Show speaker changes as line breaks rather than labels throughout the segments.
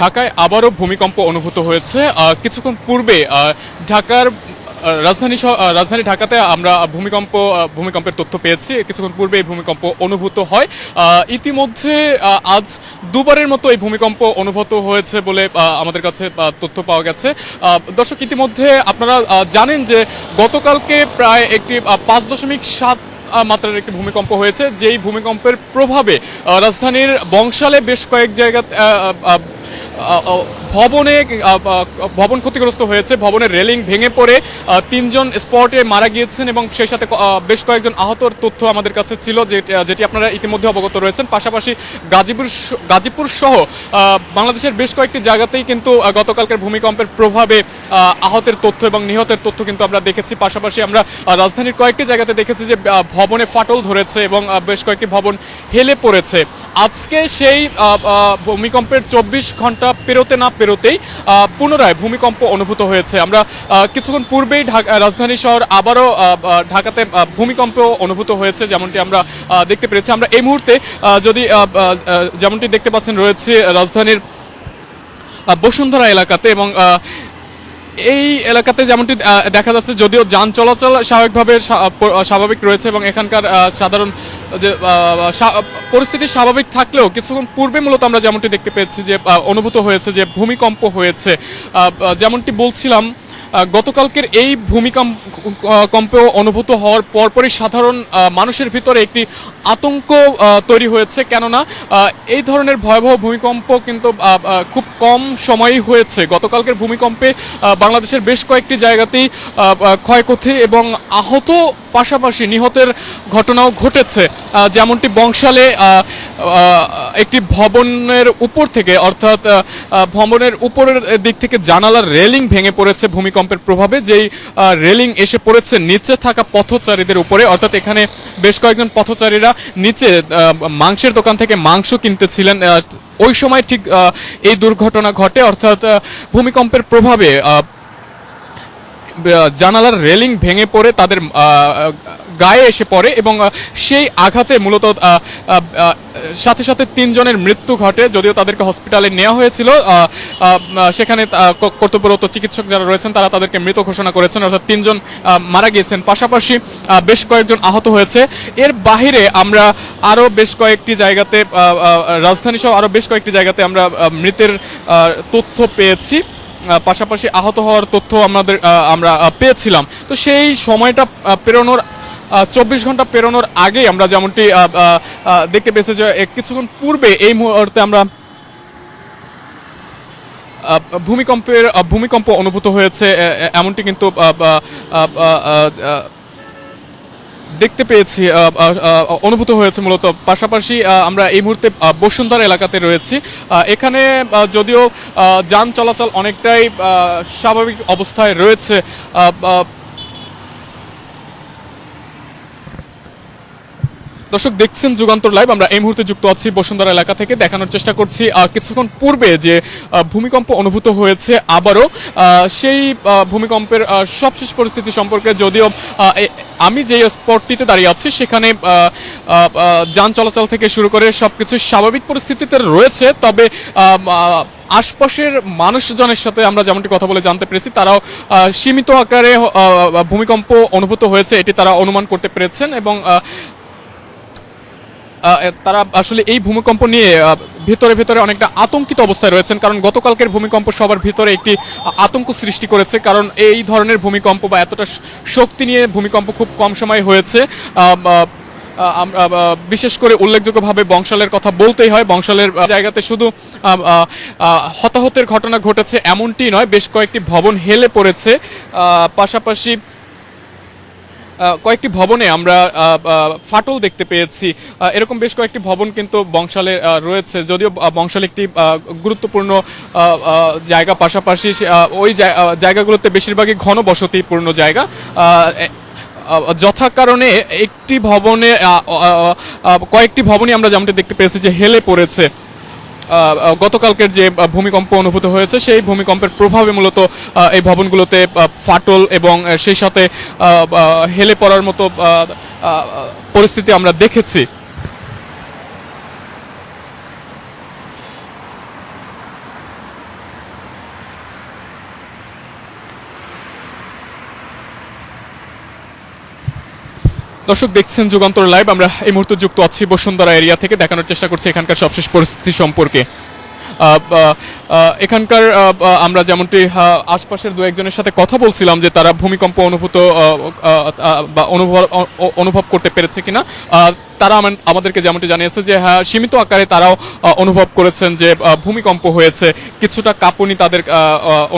ঢাকায় আবারও ভূমিকম্প অনুভূত হয়েছে। কিছুক্ষণ পূর্বে ঢাকার রাজধানী রাজধানী ঢাকাতে আমরা ভূমিকম্প ভূমিকম্পের তথ্য পেয়েছি। কিছুক্ষণ পূর্বে এই ভূমিকম্প অনুভূত হয়। ইতিমধ্যে আজ দুবারের মতো এই ভূমিকম্প অনুভূত হয়েছে বলে আমাদের কাছে তথ্য পাওয়া গেছে। দর্শক, ইতিমধ্যে আপনারা জানেন যে গতকালকে প্রায় একটি পাঁচ দশমিক সাত মাত্রার একটি ভূমিকম্প হয়েছে। যেই ভূমিকম্পের প্রভাবে রাজধানীর বংশালে বেশ কয়েক জায়গাতে 哦哦 ভবনে ভবন ক্ষতিগ্রস্ত হয়েছে, ভবনের রেলিং ভেঙে পড়ে তিনজন স্পটে মারা গিয়েছেন এবং সেই সাথে বেশ কয়েকজন আহতর তথ্য আমাদের কাছে ছিল যেটি আপনারা ইতিমধ্যে অবগত রয়েছেন। পাশাপাশি গাজীপুর গাজীপুর সহ বাংলাদেশের বেশ কয়েকটি জায়গাতেই কিন্তু গতকালকের ভূমিকম্পের প্রভাবে আহতের তথ্য এবং নিহতের তথ্য কিন্তু আমরা দেখেছি। পাশাপাশি আমরা রাজধানীর কয়েকটি জায়গাতে দেখেছি যে ভবনে ফাটল ধরেছে এবং বেশ কয়েকটি ভবন হেলে পড়েছে। আজকে সেই ভূমিকম্পের চব্বিশ ঘণ্টা পেরোতে না পেরোতেই পুনরায় ভূমিকম্প অনুভূত হয়েছে। আমরা কিছুক্ষণ পূর্বেই রাজধানী শহর আবারও ঢাকাতে ভূমিকম্প অনুভূত হয়েছে, যেমনটি আমরা দেখতে পেরেছি। আমরা এই মুহূর্তে যদি যেমনটি দেখতে পাচ্ছেন, রয়েছে রাজধানীর বসুন্ধরা এলাকাতে এবং এই এলাকাতে যেমনটি দেখা যাচ্ছে, যদিও যান চলাচল স্বাভাবিকভাবে স্বা- স্বাভাবিক রয়েছে এবং এখানকার সাধারণ যে পরিস্থিতি স্বাভাবিক থাকলেও কিছুক্ষণ পূর্বে মূলত আমরা যেমনটি দেখতে পেয়েছি যে অনুভূত হয়েছে যে, ভূমিকম্প হয়েছে। যেমনটি বলছিলাম গতকালকের এই ভূমিকম্প কম্প অনুভূত হওয়ার পরপরই সাধারণ মানুষের ভিতরে একটি আতঙ্ক তৈরি হয়েছে। কেননা এই ধরনের ভয়াবহ ভূমিকম্প কিন্তু খুব কম সময়ই হয়েছে। গতকালকের ভূমিকম্পে বাংলাদেশের বেশ কয়েকটি জায়গাতেই ক্ষয়ক্ষতি এবং আহত পাশাপাশি নিহতের ঘটনাও ঘটেছে। যেমনটি বংশালে একটি ভবনের উপর থেকে, অর্থাৎ ভবনের উপরের দিক থেকে জানালার রেলিং ভেঙে পড়েছে ভূমিকম্পের প্রভাবে যেই রেলিং এসে পড়েছে, নিচে থাকা পথচারীদের উপরে, অর্থাৎ এখানে বেশ কয়েকজন পথচারীরা নিচে মাংসের দোকান থেকে মাংস কিনতেছিলেন ওই সময় ঠিক এই দুর্ঘটনা ঘটে, অর্থাৎ ভূমিকম্পের প্রভাবে জানালার রেলিং ভেঙে পড়ে, তাদের গায়ে এসে পড়ে এবং সেই আঘাতে মূলত সাথে সাথে তিনজনের মৃত্যু ঘটে, যদিও তাদেরকে হসপিটালে নেওয়া হয়েছিল। সেখানে কর্তব্যরত চিকিৎসক যারা রয়েছেন, তারা তাদেরকে মৃত ঘোষণা করেছেন। অর্থাৎ তিনজন মারা গিয়েছেন। পাশাপাশি বেশ কয়েকজন আহত হয়েছে। এর বাহিরে আমরা আরও বেশ কয়েকটি জায়গাতে রাজধানী সহ আরও বেশ কয়েকটি জায়গাতে আমরা মৃতের তথ্য পেয়েছি। পাশাপাশি আহত হওয়ার তথ্য আমাদের আমরা পেয়েছিলাম। তো সেই সময়টা পেরোনোর চব্বিশ ঘণ্টা পেরোনোর আগে আমরা যেমনটি দেখতে পেয়েছি যে কিছুক্ষণ পূর্বে এই মুহূর্তে আমরা ভূমিকম্পের ভূমিকম্প অনুভূত হয়েছে এমনটি কিন্তু দেখতে পেয়েছি অনুভূত হয়েছে মূলত। পাশাপাশি আমরা এই মুহূর্তে বসুন্ধরা এলাকাতে রয়েছি। এখানে যদিও যান চলাচল অনেকটাই স্বাভাবিক অবস্থায় রয়েছে দর্শক, দেখছেন যুগান্তর লাইভ। আমরা এই মুহূর্তে যুক্ত আছি বসুন্ধরা এলাকা থেকে। দেখানোর চেষ্টা করছি কিছুক্ষণ পূর্বে যে ভূমিকম্প অনুভূত হয়েছে আবারও সেই ভূমিকম্পের সবশেষ পরিস্থিতি সম্পর্কে যদিও আমি যে স্পটটিতে দাঁড়িয়ে আছি, সেখানে যান চলাচল থেকে শুরু করে সবকিছু স্বাভাবিক পরিস্থিতিতে রয়েছে। তবে আশপাশের মানুষজনের সাথে আমরা যেমনটি কথা বলে জানতে পেরেছি, তারাও সীমিত আকারে ভূমিকম্প অনুভূত হয়েছে, এটি তারা অনুমান করতে পেরেছেন এবং তারা আসলে এই ভূমিকম্প নিয়ে ভেতরে ভেতরে অনেকটা আতঙ্কিত অবস্থায় রয়েছেন। কারণ গতকালকের ভূমিকম্প সবার ভিতরে একটি আতঙ্ক সৃষ্টি করেছে। কারণ এই ধরনের ভূমিকম্প বা এতটা শক্তি নিয়ে ভূমিকম্প খুব কম সময় হয়েছে। বিশেষ করে উল্লেখযোগ্যভাবে বংশালের কথা বলতেই হয়। বংশালের জায়গাতে শুধু হতাহতের ঘটনা ঘটেছে এমনটি নয়, বেশ কয়েকটি ভবন হেলে পড়েছে। পাশাপাশি কয়েকটি ভবনে আমরা ফাটল দেখতে পেয়েছি। এরকম বেশ কয়েকটি ভবন কিন্তু বংশালে রয়েছে। যদিও বংশাল একটি গুরুত্বপূর্ণ জায়গা পাশাপাশি ওই জায়গাগুলোতে বেশিরভাগই ঘন বসতিপূর্ণ জায়গা। আহ, যথা কারণে একটি ভবনে কয়েকটি ভবনই আমরা যেমনটি দেখতে পেয়েছি যে হেলে পড়েছে। গতকালকের যে ভূমিকম্প অনুভূত হয়েছে, সেই ভূমিকম্পের প্রভাবে মূলত এই ভবনগুলোতে ফাটল এবং সেই সাথে হেলে পড়ার মতো পরিস্থিতি আমরা দেখেছি। দর্শক, দেখছেন যুগান্তর লাইভ। আমরা এই মুহূর্তে যুক্ত আছি বসুন্ধরা এরিয়া থেকে। দেখানোর চেষ্টা করছি এখানকার সবশেষ পরিস্থিতি সম্পর্কে। এখানকার আমরা যেমনটি আশপাশের দু একজনের সাথে কথা বলছিলাম যে তারা ভূমিকম্প অনুভূত বা অনুভব অনুভব করতে পেরেছে কিনা। তারা আমাদেরকে যেমনটি জানিয়েছে যে হ্যাঁ সীমিত আকারে তারাও অনুভব করেছেন যে ভূমিকম্প হয়েছে। কিছুটা কাঁপুনি তাদের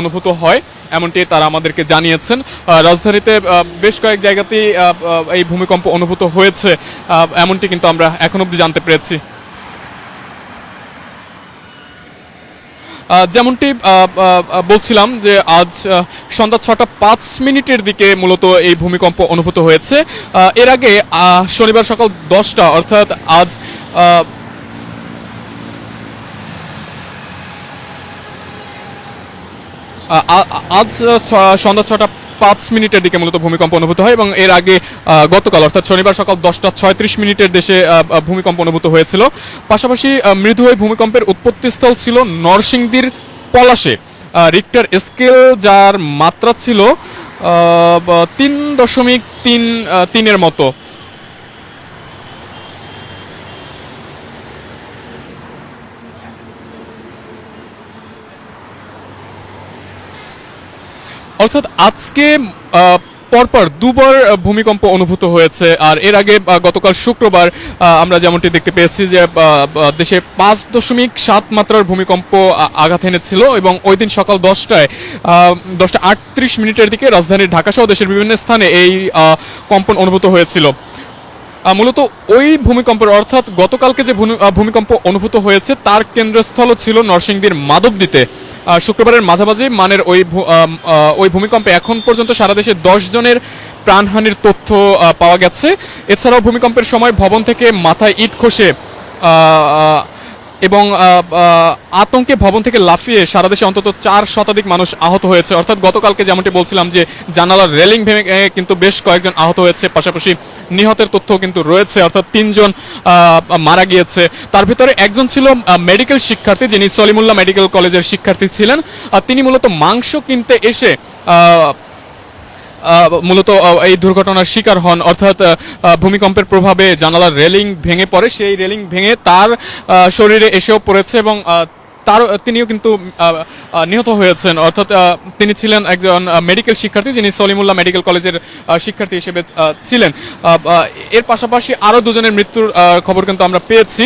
অনুভূত হয়, এমনটি তারা আমাদেরকে জানিয়েছেন। রাজধানীতে বেশ কয়েক জায়গাতেই এই ভূমিকম্প অনুভূত হয়েছে। এমনটি কিন্তু আমরা এখন অবধি জানতে পেরেছি। যেমনটি বলছিলাম যে আজ সন্ধ্যা ছটা পাঁচ মিনিটের দিকে মূলত এই ভূমিকম্প অনুভূত হয়েছে। এর আগে শনিবার সকাল দশটা, অর্থাৎ আজ আজ সন্ধ্যা ছটা পাঁচ মিনিটের দিকে মূলত ভূমিকম্প অনুভূত হয় এবং এর আগে গতকাল, অর্থাৎ শনিবার সকাল দশটা ছয়ত্রিশ মিনিটের দেশে ভূমিকম্প অনুভূত হয়েছিল। পাশাপাশি মৃদু হয়ে ভূমিকম্পের উৎপত্তিস্থল ছিল নরসিংদীর পলাশে। রিক্টার স্কেল যার মাত্রা ছিল তিন দশমিক তিন তিনের মতো। অর্থাৎ আজকে পরপর দুবার ভূমিকম্প অনুভূত হয়েছে, আর এর আগে গতকাল শুক্রবার আমরা যেমনটি দেখতে পেয়েছি যে দেশে পাঁচ দশমিক সাত মাত্রার ভূমিকম্প আঘাত এনেছিল এবং ওই দিন সকাল দশটায় দশটা আটত্রিশ মিনিটের দিকে রাজধানীর ঢাকাসহ দেশের বিভিন্ন স্থানে এই কম্পন অনুভূত হয়েছিল। মূলত ওই ভূমিকম্পের অর্থাৎ গতকালকে যে ভূমি- ভূমিকম্প অনুভূত হয়েছে, তার কেন্দ্রস্থল ছিল নরসিংদীর মাধবদীতে। শুক্রবারের মাঝামাঝি মানের ওই ওই ভূমিকম্পে এখন পর্যন্ত সারা দেশে দশ জনের প্রাণহানির তথ্য পাওয়া গেছে। এছাড়াও ভূমিকম্পের সময় ভবন থেকে মাথায় ইট খসে এবং আতঙ্কে ভবন থেকে লাফিয়ে সারা দেশে অন্তত চার শতাধিক মানুষ আহত হয়েছে। অর্থাৎ গতকালকে যেমনটি বলছিলাম যে জানালার রেলিং ভেঙে কিন্তু বেশ কয়েকজন আহত হয়েছে। পাশাপাশি নিহতের তথ্য কিন্তু রয়েছে, অর্থাৎ তিনজন মারা গিয়েছে। তার ভিতরে একজন ছিল মেডিকেল শিক্ষার্থী, যিনি সলিমুল্লাহ মেডিকেল কলেজের শিক্ষার্থী ছিলেন। তিনি মূলত মাংস কিনতে এসে মূলত এই দুর্ঘটনার শিকার হন। অর্থাৎ ভূমিকম্পের প্রভাবে জানালার রেলিং ভেঙে পড়ে। সেই রেলিং ভেঙে তার শরীরে এসেও পড়েছে এবং তার তিনিও কিন্তু নিহত হয়েছেন। অর্থাৎ তিনি ছিলেন একজন মেডিকেল শিক্ষার্থী, যিনি সলিমুল্লাহ মেডিকেল কলেজের শিক্ষার্থী হিসেবে ছিলেন। এর পাশাপাশি আরও দুজনের মৃত্যুর খবর কিন্তু আমরা পেয়েছি।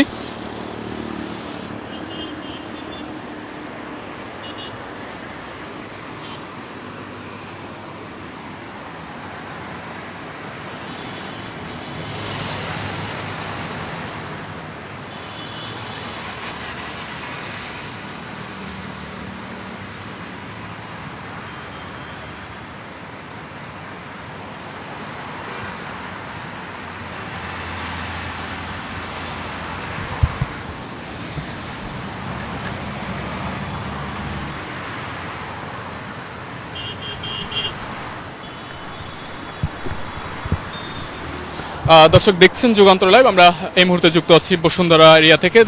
দর্শক দেখছেন যুগান্তর লাইভ, আমরা এই মুহূর্তে যুক্ত আছি বসুন্ধরা এরিয়া থেকে।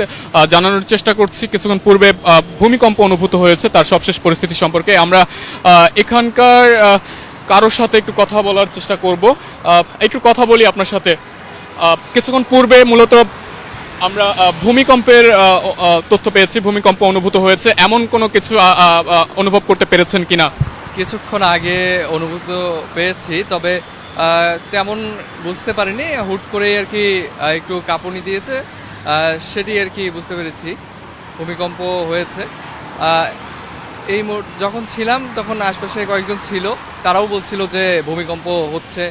জানানোর চেষ্টা করছি, কিছুক্ষণ পূর্বে ভূমিকম্প অনুভূত হয়েছে, তার সবশেষ পরিস্থিতি সম্পর্কে। আমরা এখানকার কারোর সাথে একটু কথা বলার চেষ্টা করব। একটু কথা বলি আপনার সাথে। কিছুক্ষণ পূর্বে মূলত আমরা ভূমিকম্পের তথ্য পেয়েছি, ভূমিকম্প অনুভূত হয়েছে। এমন কোনো কিছু অনুভব করতে পেরেছেন কিনা?
কিছুক্ষণ আগে অনুভূত পেয়েছি, তবে তেমন বুঝতে পারিনি। হুট করে আর কি একটু কাঁপুনি দিয়েছে। সেটি আর কি বুঝতে পেরেছি। ভূমিকম্প হয়েছে। এই যখন ছিলাম তখন আশপাশে কয়েকজন ছিল। তারাও বলছিল যে ভূমিকম্প হচ্ছে।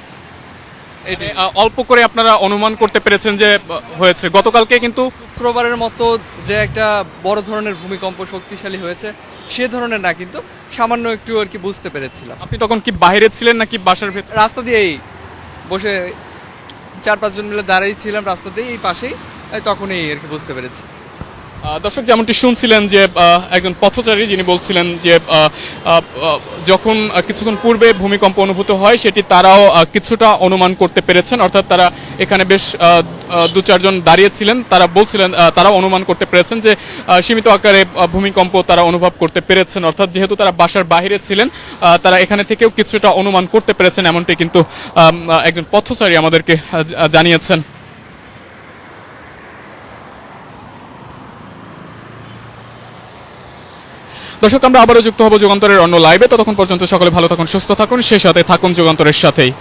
এটি
অল্প করে আপনারা অনুমান করতে পেরেছেন যে হয়েছে। গতকালকে কিন্তু
শুক্রবারের মতো যে একটা বড় ধরনের ভূমিকম্প শক্তিশালী হয়েছে সে ধরনের না কিন্তু সামান্য একটু আর কি বুঝতে পেরেছিলাম।
আপনি তখন কি বাইরে ছিলেন নাকি বাসার ভেতর
রাস্তা দিয়েই বসে চার পাঁচজন মিলে দাঁড়াই ছিলাম রাস্তা দিয়ে এই পাশেই তখনই আর কি বুঝতে পেরেছি।
দর্শক যেমনটি শুনছিলেন যে একজন পথচারী যিনি বলছিলেন যে যখন কিছুক্ষণ পূর্বে ভূমিকম্প অনুভূত হয়, সেটি তারাও কিছুটা অনুমান করতে পেরেছেন। অর্থাৎ তারা এখানে বেশ দু চারজন দাঁড়িয়েছিলেন। তারা বলছিলেন তারাও অনুমান করতে পেরেছেন যে সীমিত আকারে ভূমিকম্প তারা অনুভব করতে পেরেছেন। অর্থাৎ যেহেতু তারা বাসার বাইরে ছিলেন তারা এখানে থেকেও কিছুটা অনুমান করতে পেরেছেন, এমনটি কিন্তু একজন পথচারী আমাদেরকে জানিয়েছেন। দর্শক, আমরা আবারও যুক্ত হব যুগান্তরের অন্য লাইভে ততক্ষণ পর্যন্ত সকলে ভালো থাকুন, সুস্থ থাকুন, সেই সাথে থাকুন যুগান্তরের সাথেই।